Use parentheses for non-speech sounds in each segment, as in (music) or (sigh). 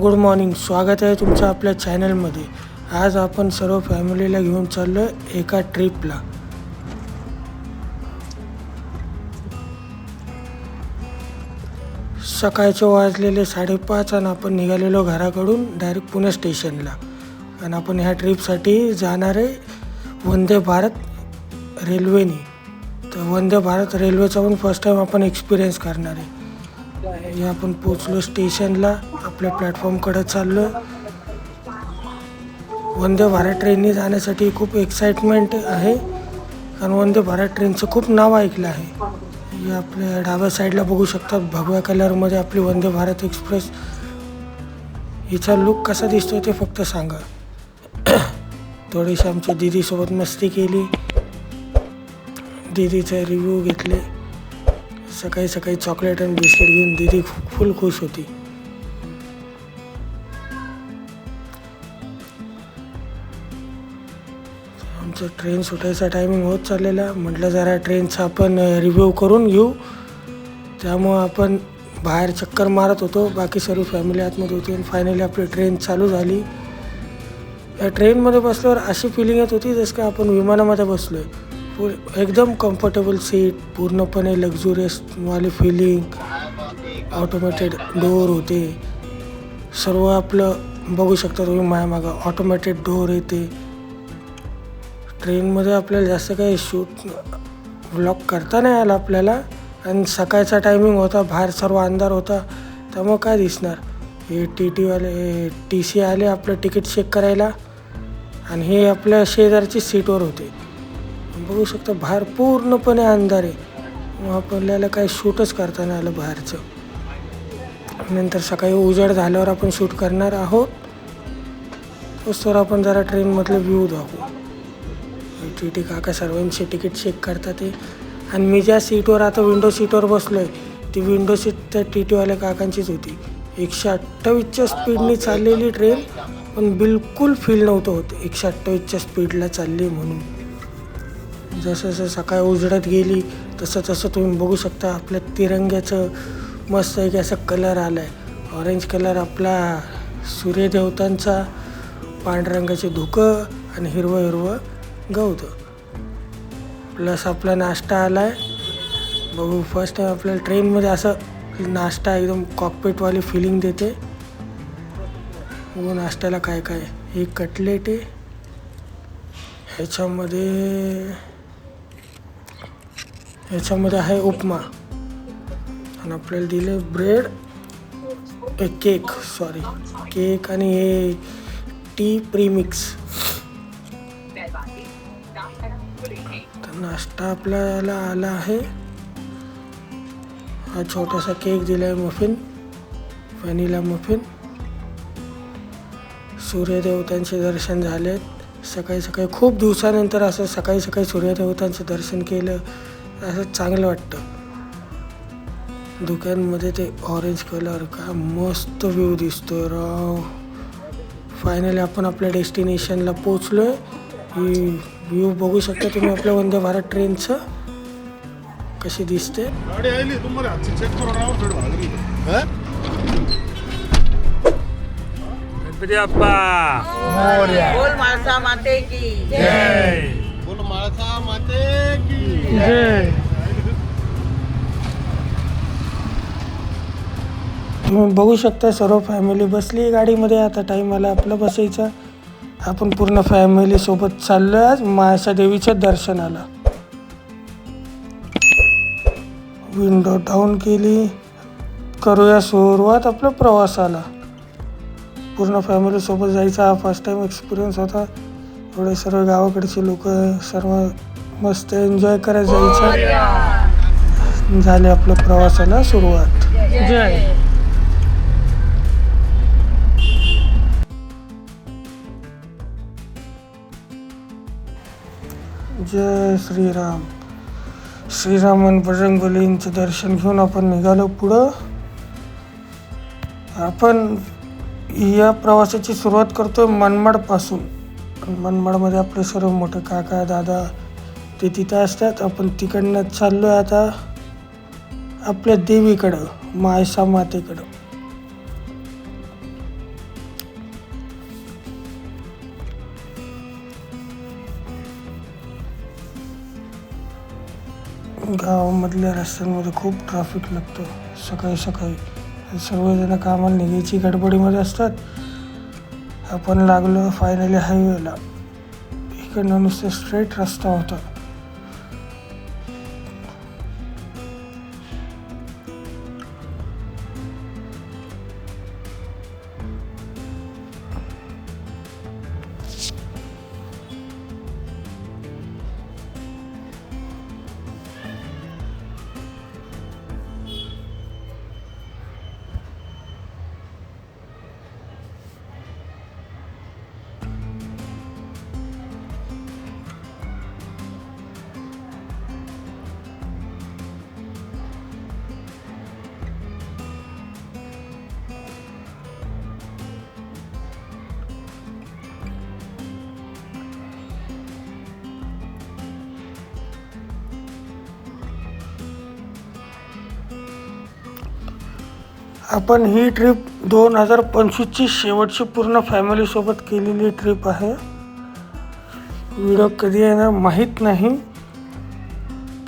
Good morning. स्वागत आहे तुमचं आपल्या चॅनलमध्ये. आज आपण सर्व फॅमिलीला घेऊन चाललो आहे एका ट्रिपला. सकाळचे वाजलेले साडेपाच आणि आपण निघालेलो घराकडून डायरेक्ट पुणे स्टेशनला. आणि आपण ह्या ट्रिपसाठी जाणार आहे वंदे भारत रेल्वेने. तर वंदे भारत रेल्वेचा पण फर्स्ट टाईम आपण एक्सपिरियन्स करणार आहे. हे आपण पोचलो स्टेशनला. आपल्या प्लॅटफॉर्मकडे चाललो वंदे भारत ट्रेनने जाण्यासाठी खूप एक्साइटमेंट आहे. कारण वंदे भारत ट्रेनचं खूप नाव ऐकलं आहे. हे आपल्या डाव्या साईडला बघू शकतात भगव्या कलरमध्ये आपली वंदे भारत एक्सप्रेस हिचा लुक कसा दिसतो ते फक्त सांगा. थोडीशी आमच्या दीदीसोबत मस्ती केली. दीदीचे रिव्ह्यू घेतले. सकाळी सकाळी चॉकलेट आणि बिस्किट घेऊन दीदी फुल खुश होती. आमचं ट्रेन सुटायचा टायमिंग होत चाललेला. म्हटलं जरा ट्रेनचा आपण रिव्ह्यू करून घेऊ. त्यामुळं आपण बाहेर चक्कर मारत होतो. बाकी सर्व फॅमिली आतमध्ये होती आणि फायनली आपली ट्रेन चालू झाली. या ट्रेनमध्ये बसल्यावर अशी फिलिंग येत होती जसं का आपण विमानामध्ये बसलो आहे एकदम कम्फर्टेबल सीट पूर्णपणे लक्झुरियसवाली फिलिंग ऑटोमॅटेड डोअर होते. सर्व आपलं बघू शकता तुम्ही मायामागं ऑटोमॅटेड डोअर येते. ट्रेनमध्ये आपल्याला जास्त काही शूट ब्लॉक करता नाही आला आपल्याला. आणि सकाळचा टायमिंग होता बाहेर सर्व अंधार होता त्यामुळं काय दिसणार? हे टी टीवाले टी सी आले आपलं तिकीट चेक करायला. आणि हे आपल्या शेजारची सीटवर होते. बघू शकता बाहेर पूर्णपणे अंधार आहे. मग आपल्याला काही शूटच करता नाही आलं बाहेरचं. नंतर सकाळी उजेड झाल्यावर आपण शूट करणार आहोत. तर आपण जरा ट्रेनमधले व्ह्यू दाखवू. टी टी काका सर्वांचे तिकीट चेक करतात ते. आणि मी ज्या सीटवर आता विंडो सीटवर बसलो आहे ती विंडो सीट त्या टी टीवाल्या काकांचीच होती. एकशे अठ्ठावीसच्या स्पीडने चाललेली ट्रेन पण बिलकुल फील नव्हतं होत. एकशे अठ्ठावीसच्या स्पीडला चालली म्हणून. जसं जसं सकाळी उजडत गेली तसं तसं तुम्ही बघू शकता आपल्या तिरंग्याचं मस्त एक असं कलर आला आहे ऑरेंज कलर आपला सूर्यदेवतांचा पांढरंगाचे धुकं आणि हिरवं हिरवं गवतं. प्लस आपला नाश्ता आला आहे बघू फर्स्ट टाईम आपल्याला ट्रेनमध्ये असं नाश्ता एकदम कॉकपेटवाली फिलिंग देते. बघू नाश्त्याला काय काय हे कटलेट आहे. ह्याच्यामध्ये याच्यामध्ये आहे उपमा. आणि आपल्याला दिले bread a cake sorry cake आणि हे टी प्रीमिक्स. तर नाश्ता आपल्याला आला आहे. हा छोटासा केक दिला आहे मफिन व्हॅनिला मफिन सूर्यदेवतांचे दर्शन झालेत. सकाळी सकाळी खूप दिवसानंतर असं सकाळी सकाळी सूर्यदेवतांचं दर्शन केलं. असं चांगलं वाटतं. दुकानमध्ये ते ऑरेंज कलर का मस्त व्ह्यू दिसतोय राव. फायनली आपण आपल्या डेस्टिनेशनला पोचलो आहे ही व्ह्यू बघू शकता तुम्ही आपल्या वंदे भारत ट्रेनचं कशी दिसते. गणपती बाप्पा. बोल माणसा माते की. बोल माळसा माते की. तुम्ही बघू शकता सर्व फॅमिली बसली गाडीमध्ये. आता टाईम आला आपलं बसायचा. आपण पूर्ण फॅमिली सोबत चाललो आज. मायाशा देवीच्या दर्शनाला. विंडो डाऊन केली. करूया सुरुवात आपल्या प्रवासाला. पूर्ण फॅमिली सोबत जायचा हा फर्स्ट टाइम एक्सपिरियन्स होता. एवढे सर्व गावाकडचे लोक सर्व मस्त एन्जॉय करत जायचं झाले आपल्या प्रवासाला सुरुवात. जय. जय श्रीराम. श्रीराम आणि बजरंगबलींचं दर्शन घेऊन आपण निघालो पुढं. आपण या प्रवासाची सुरुवात करतो मनमाडपासून. मनमाडमध्ये आपले सर्व मोठे काका दादा ते तिथं असतात. आपण तिकडनं चाललो आहे आता आपल्या देवीकडं मायसा मातेकडं. गावामधल्या रस्त्यांमध्ये खूप ट्रॅफिक लागतो. सकाळी सकाळी. सर्वजण कामाला निघायची गडबडीमध्ये असतात. आपण लागलो फायनली हायवेला इकडनं नुसतं स्ट्रेट रस्ता होता. आपण ही ट्रिप दोन हजार पंचवीसची शेवटची पूर्ण फॅमिलीसोबत केलेली ट्रिप आहे. व्हिडिओ कधी येणार माहीत नाही.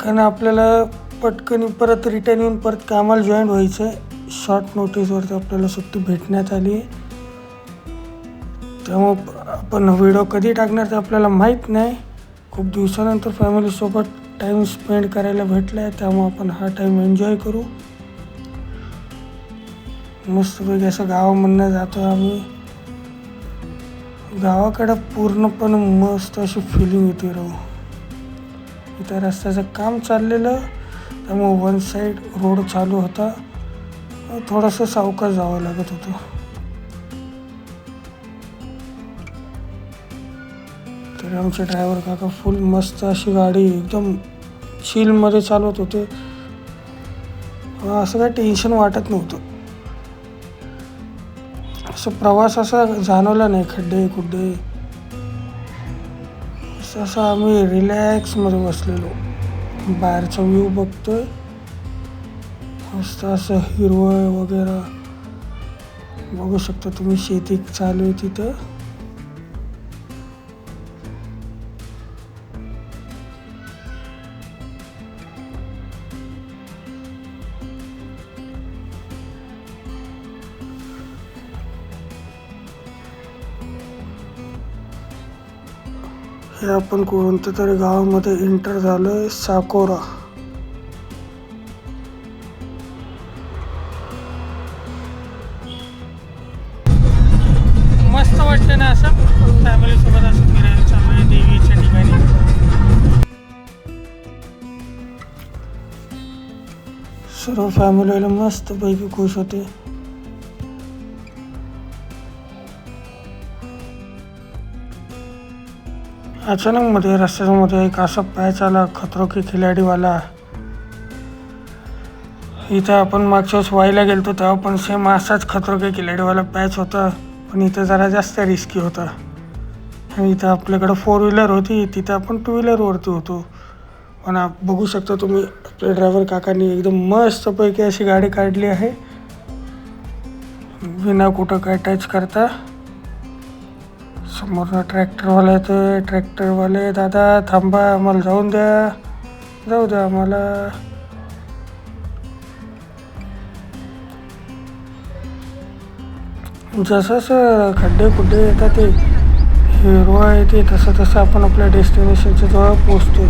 कारण आपल्याला पटकन परत रिटर्न येऊन परत कामाला जॉईन व्हायचं आहे शॉर्ट नोटीसवरती आपल्याला सुट्टी भेटण्यात आली. आहे त्यामुळं आपण व्हिडिओ कधी टाकणार ते आपल्याला माहीत नाही. खूप दिवसानंतर फॅमिलीसोबत टाईम स्पेंड करायला भेटला आहे त्यामुळं आपण हा टाईम एन्जॉय करू. मस्तपैकी असं गावामधनं जातो आम्ही. गावाकडं पूर्णपणे मस्त अशी फिलिंग येते राहू इथं रस्त्याचं काम चाललेलं त्यामुळं वन साईड रोड चालू होता. थोडंसं सावकाश जावं लागत होतं. तरी आमचे ड्रायव्हर काका फुल मस्त अशी गाडी एकदम चिलमध्ये चालवत होते. असं काही टेन्शन वाटत नव्हतं. असं प्रवास असा जाणवला नाही खड्डे खुड्डे असं असं आम्ही रिलॅक्समध्ये बसलेलो. बाहेरचा व्ह्यू बघतोय. मस्त असं हिरवळ वगैरे. बघू शकता तुम्ही शेती चालू आहे तिथं. हे आपण कोणत्या तरी गावामध्ये एंटर झालोय साकोरा. मस्त वाटतं ना असं? फॅमिली सोबत असं फिरायला चालू आहे देवीच्या ठिकाणी. सर्व फॅमिलीला मस्त पैकी खुश होते. अचानक मध्ये रस्त्यामध्ये एक असा पॅच आला खतरो की खिलाडीवाला. इथं आपण मागच्या वेळेस व्हायला गेलतो तेव्हा पण सेम असाच खतरो की खिलाडीवाला पॅच होता पण इथं जरा जास्त रिस्की होता. आणि इथं आपल्याकडं फोर व्हीलर होती तिथं आपण टू व्हीलरवरती होतो. पण आप बघू शकता तुम्ही आपल्या ड्रायव्हर काकांनी एकदम मस्तपैकी अशी गाडी काढली आहे. विना कुठं काय टच करता. समोरनं ट्रॅक्टरवाला येतोय ट्रॅक्टरवाले दादा थांबा आम्हाला जाऊन द्या. जाऊ द्या आम्हाला. जसं जसं खड्डे खुड्डे येतात ते हिरवा येते तसं तसं आपण आपल्या डेस्टिनेशनच्या जवळ पोचतो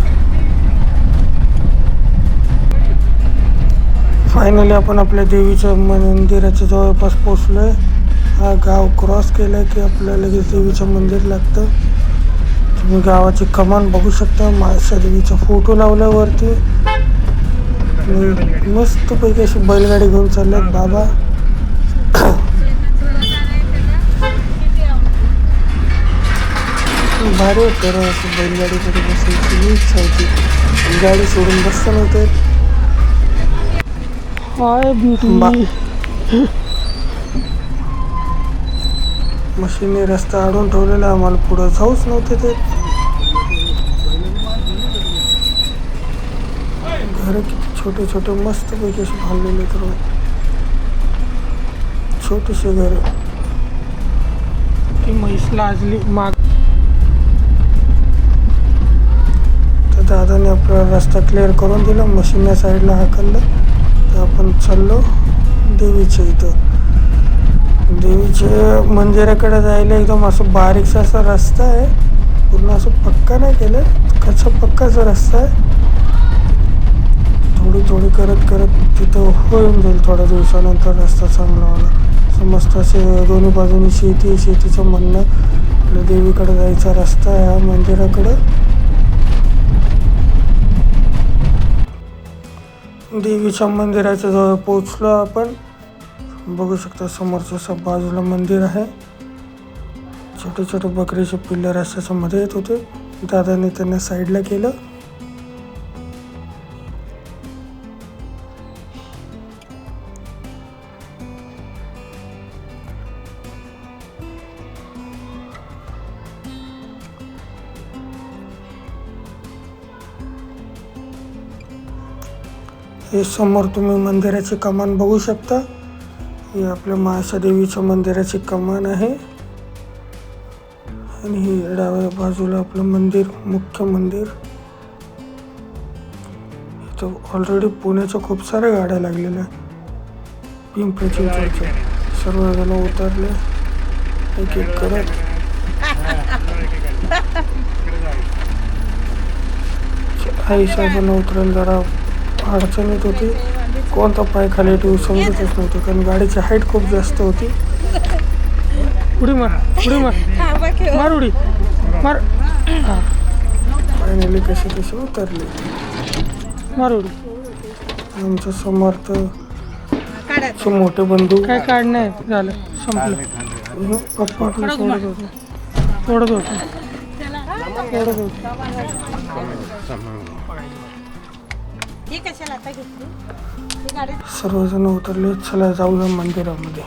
फायनली आपण आपल्या देवीच्या मंदिराच्या जवळपास पोचलो आहे हा गाव क्रॉस केलं की आपल्याला लगेच देवीचं मंदिर लागतं. तुम्ही गावाची कमान बघू शकता. माळसा देवीचा फोटो लावल्यावरती मस्तपैकी अशी बैलगाडी घेऊन चालल्यात बाबा. भारी होतं असं बैलगाडीमध्ये बसायची मी इच्छा होती गाडी सोडून बसता नव्हतं हाय ब्युटी मशीनने रस्ता अडवून ठेवलेला आम्हाला पुढं जाऊच नव्हते ते. घर किती छोटे छोटे मस्त पैकी असे बांधलेले तर छोटेसे घर. ती म्हैस लाजली माग तर दादाने आपला रस्ता क्लिअर करून दिला. मशीन या साईडला हाकललं तर आपण चाललो देवीच्या इथं. देवीच्या मंदिराकडे जायला एकदम असं बारीकसा असा रस्ता आहे. पूर्ण असं पक्का नाही केलं कच्चा पक्काचा रस्ता आहे. थोडी थोडी करत करत तिथं होऊन जाईल थोड्या दिवसानंतर रस्ता चांगला होणार. मस्त असे दोन्ही बाजूनी शेती आहे. शेतीचं म्हणणं आपल्या देवीकडे जायचा रस्ता आहे हा मंदिराकडे. देवीच्या मंदिराच्या जवळ पोचलो आपण. बघू शकता समोरच्या असं बाजूला मंदिर आहे. छोटे छोटे बकरीचे पिल्लर रस्त्याच्या मध्ये येत होते. दादाने त्यांना साईडला केलं. हे समोर तुम्ही मंदिराची कमान बघू शकता. हे आपल्या महाशा देवीच्या मंदिराची कमान आहे. आणि हे डाव्या बाजूला आपलं मंदिर मुख्य मंदिर. इथं ऑलरेडी पुण्याच्या खूप साऱ्या गाड्या लागलेल्या आहेत. पिंपरी चिंचवडच्या सर्वजण उतरले. एक एक करत. आई साहेबांना जरा अडचणीत होती. कोणता पाय खाली ठेवू समजतच नव्हतं. कारण गाडीची हाईट खूप जास्त होती. उडी मार उडी मार. (laughs) मार उडी. मार. फायनली कसे कसे उतरले. मार उडी. आमच्या समर्थ मोठे बंधू काय काढणे झालं. संपलं. पप्पा होते. होते. सोडत होते. कशाला आता घेतली? ही गाडी सर्वजण उतरले चला जाऊया मंदिरामध्ये.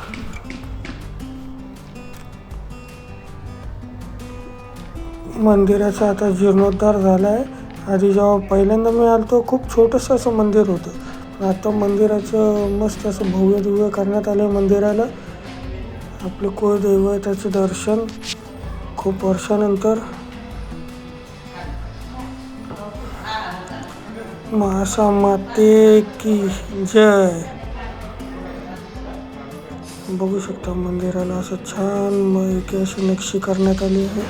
मंदिराचा आता जीर्णोद्धार झाला आहे आधी जेव्हा पहिल्यांदा मी आलतो खूप छोटंसं असं मंदिर होतं. आता मंदिराचं मस्त असं भव्य दिव्य करण्यात आलं मंदिराला. आपले त्याचं दर्शन खूप वर्षानंतर महासा माते की जय। बघू शकता मंदिराला असं छान मग अशी नक्षी करण्यात आली आहे.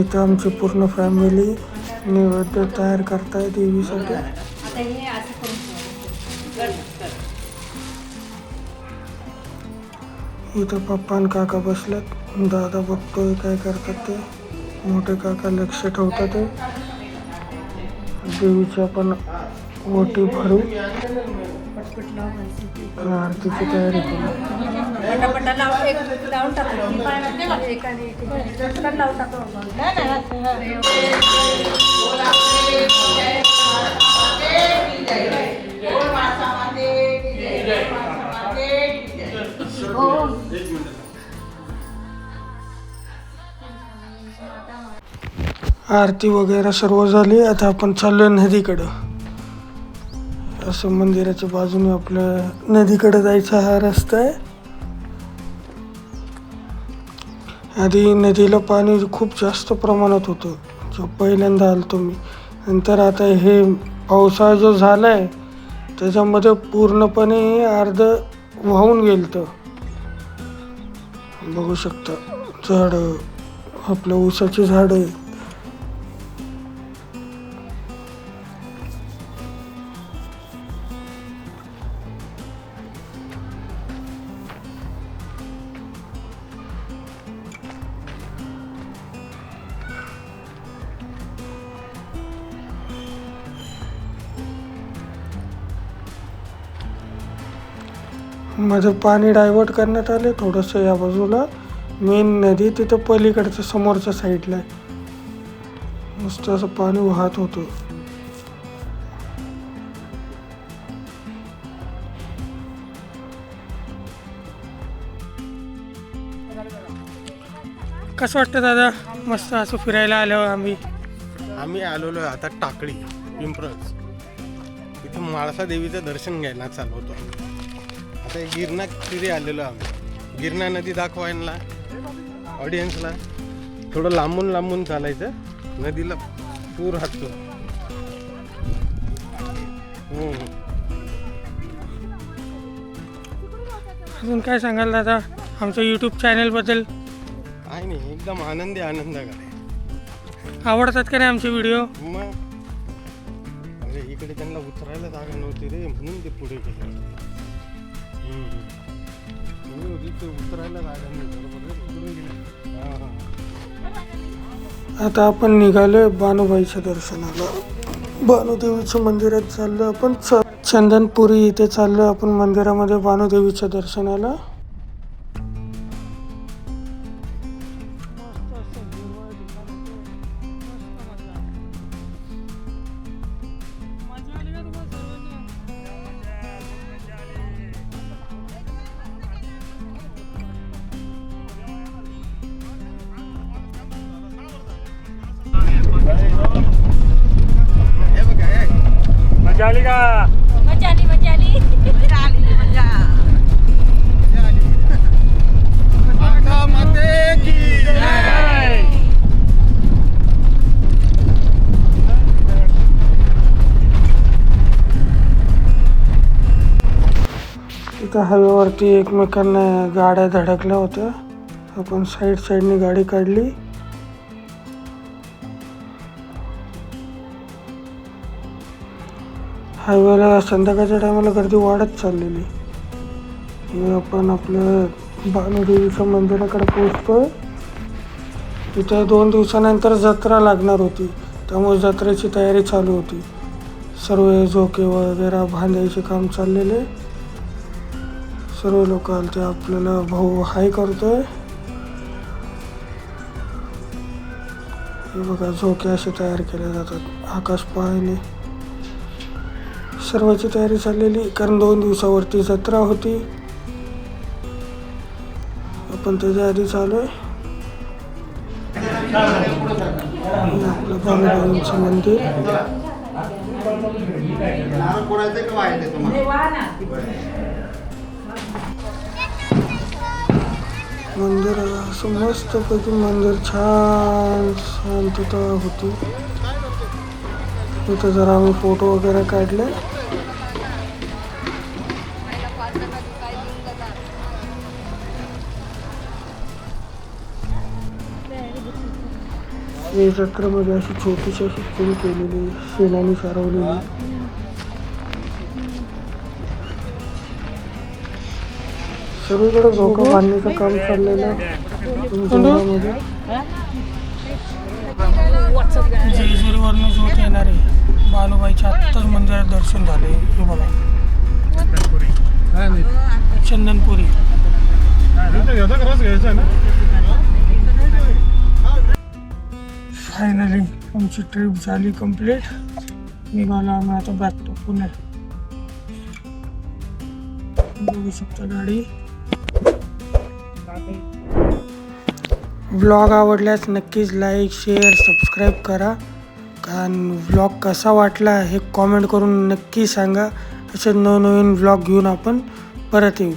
इथं आमची पूर्ण फॅमिली नैवेद्य तयार करताय देवीसाठी. इथं पप्पा आणि काका बसलेत. दादा बघतोय काय करतात ते. मोठे काका लक्ष ठेवतात ते. देवीची आपण ओटी भरू. आरतीची तयारी करू. पटापटा एक लावून टाकू. एकाने लावून टाकू. आरती वगैरे सर्व झाली. आता आपण चाललोय नदीकडं. असं मंदिराच्या बाजूने आपल्या नदीकडे जायचा हा रस्ता आहे. आधी नदीला पाणी खूप जास्त प्रमाणात होतं. जो पहिल्यांदा आलतो मी. नंतर आता हे पावसाळा जो झाला आहे त्याच्यामध्ये पूर्णपणे अर्ध वाहून गेलं बघू शकता. झाडं आपलं ऊसाची झाडं. माझं पाणी डायव्हर्ट करण्यात आले थोडंसं या बाजूला. मेन नदी तिथं पलीकडचं समोरच्या साईडला आहे. मस्त असं पाणी वाहत होतं. कसं वाटतं दादा? मस्त असं फिरायला आलो आम्ही. आम्ही आलेलो आता टाकळी पिंपरज. इथे माळसा देवीचं दर्शन घ्यायला चाललो होतो हे गिरणा तिथे आलेलो आम्ही. गिरणा नदी दाखवायला ऑडियन्सला थोडं लांबून लांबून चालायचं. नदीला पूर हम्म. अजून काय सांगाल दादा? आमच्या यूट्यूब चॅनलबद्दल आहे नाही एकदम आनंदी आनंदकार आहे. आवडतात का नाही आमचे व्हिडिओ मग. अरे इकडे त्यांना उतरायला जागा नव्हती रे म्हणून ते पुढे गेले. उतरायला जागा नाही आता आपण निघालोय बानुबाईच्या दर्शनाला. बानुदेवीच्या मंदिरात चाललो आपण. चंदनपुरी इथे चाललो आपण मंदिरामध्ये बानुदेवीच्या दर्शनाला. त्या हायवेवरती एकमेकांना गाड्या धडकल्या होत्या. आपण साईड साईडने गाडी काढली. हायवेला संध्याकाळच्या टायमाला गर्दी वाढत चाललेली. हे आपण आपल्या भानुदेवीच्या मंदिराकडे पोहोचतोय. तिथे दोन दिवसानंतर जत्रा लागणार होती. त्यामुळे जत्रेची तयारी चालू होती. सर्व झोके वगैरे बांधायचे काम चाललेले. सर्व लोक आलते आपल्याला भाऊ हाय करतोय. हे बघा झोके असे तयार केले जातात. आकाश पाहणे सर्वाची तयारी चाललेली कारण दोन दिवसावरती जत्रा होती. आपण त्याच्या आधी चालू आहे. आपलं बालूबाईंचं मंदिर. मंदिर असं मस्तपैकी मंदिर छान शांतता होती. तिथं जरा आम्ही फोटो वगैरे काढले. हे चक्रामध्ये अशी छोटीशी अशी केलेली शेणाने सारवलेली सगळीकडे झोका बांधण्याचं काम चाललेलं आहे. जेजुरीवरनं झोक येणार आहे बालूबाईच्या आत्ताच मंदिरात दर्शन झाले. हे बघा. चंदनपुरी. फायनली आमची ट्रिप झाली कंप्लीट निघालो आम्ही आता बॅक टू पुणे. बघू शकता गाडी. ब्लॉग आवडल्यास नक्कीच लाईक शेअर सबस्क्राईब करा. कारण ब्लॉग कसा वाटला हे कॉमेंट करून नक्की सांगा. असे नवनवीन ब्लॉग घेऊन आपण परत येऊ.